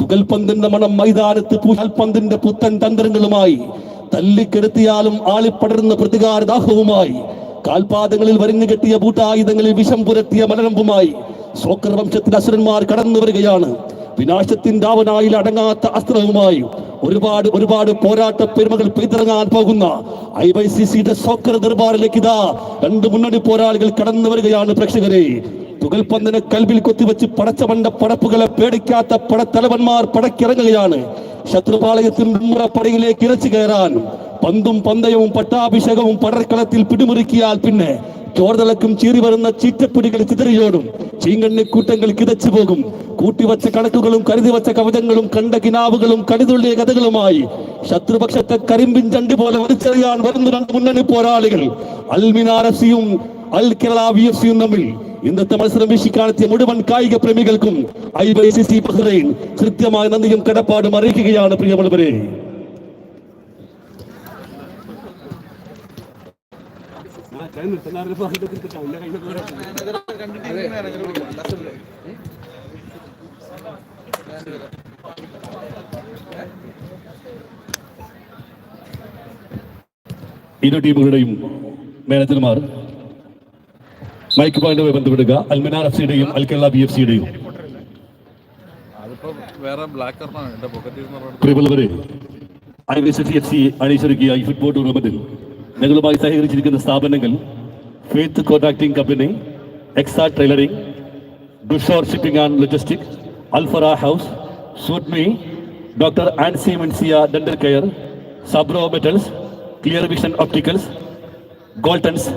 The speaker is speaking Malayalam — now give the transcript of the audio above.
തുകൽപന്തിന്റെ മണം മൈതാനത്ത് പൂൽപന്തിന്റെ പുത്തൻ തന്ത്രങ്ങളുമായി തല്ലിക്കെടുത്തിയാലും ആളിപ്പടരുന്ന പ്രതികാരദാഹവുമായി കാൽപാദങ്ങളിൽ വരിഞ്ഞു കെട്ടിയ ബൂട്ടായുധങ്ങളിൽ വിഷം പുരത്തിയ മലരമ്പുമായി സോക്കർ വംശത്തിന്റെ അസുരന്മാർ കടന്നു വരികയാണ്. വിനാശത്തിന്റെ ആവനായിൽ അടങ്ങാത്ത അസ്ത്രവുമായി ഒരുപാട് ഒരുപാട് പോരാട്ട പെരുമകൾ പെയ്തിറങ്ങാൻ പോകുന്ന ഐ വൈ സി സിയുടെ സോക്കർ ദർബാറിലേക്ക് ഇതാ രണ്ട് മുന്നണി പോരാളികൾ കടന്നു വരികയാണ് പ്രേക്ഷകരെ. തുകൽപന്തിനെ കൽവിൽ കൊത്തിവെച്ച് പടച്ചവണ്ട പടപ്പുകളെ പേടിക്കാത്ത പടത്തലവന്മാർ പടക്കിറങ്ങുകയാണ്. ശത്രുപാളയത്തിൽ മുറപ്പടയിലേക്ക് ഇരച്ചു കയറാൻ പന്തും പന്തയവും പട്ടാഭിഷേകവും പടർക്കളത്തിൽ പിടിമുറുക്കിയാൽ പിന്നെ ചോർതലക്കും ചീറി വരുന്ന ചീറ്റപ്പുടികൾ ചിതറിയോടും. ചീങ്കണ്ണിക്കൂട്ടങ്ങൾ കിതച്ചു പോകും. കൂട്ടിവച്ച കണക്കുകളും കരുതി വച്ച കവചങ്ങളും കണ്ട കിനാവുകളും കടിതുള്ളിയ കഥകളുമായി ശത്രുപക്ഷത്തെ കരിമ്പിൻ ചണ്ടി പോലെ വലിച്ചെറിയാൻ വരുന്ന രണ്ട് മുന്നണി പോരാളികൾ. അൽമിനാരസിയും അൽ കേരള വി എഫ് സിയും തമ്മിൽ ഇന്നത്തെ മത്സരം വീശിക്കാണെത്തിയ മുഴുവൻ കായിക പ്രേമികൾക്കും I Y C C Bahrain കൃത്യമായ നന്ദിയും കടപ്പാടും അറിയിക്കുകയാണ് പ്രിയമുള്ളവരെ ഇരു ടീമുകളുടെയും മാനേജർമാർ മൈക്ക് പോയിന്റുമായി ബന്ധപ്പെടുക. അൽമിനാർ എഫ് സിയുടെയും അൽ കേരള ബി എഫ് സിയുടെയും. പ്രിയമുള്ളവരെ ഐ എസ് എഫ് സി അണിയിച്ചൊരുക്കിയ ഈ ഫുട്ബോൾ ടൂർണമെന്റിൽ ഞങ്ങളുമായി സഹകരിച്ചിരിക്കുന്ന സ്ഥാപനങ്ങൾ ഫെയ്ത്ത് കോൺട്രാക്ടിംഗ് കമ്പനി എക്സാ ട്രെയിലറിംഗ് ഡുഷോർ shipping and logistic അൽഫറ house സൂട്ട്മി doctor Ancy മെൻസിയ ഡെന്റൽ കെയർ സബ്രോ മെറ്റൽസ് ക്ലിയർ വിഷൻ ഓപ്റ്റിക്കൽസ് ഗോൾട്ടൻസ്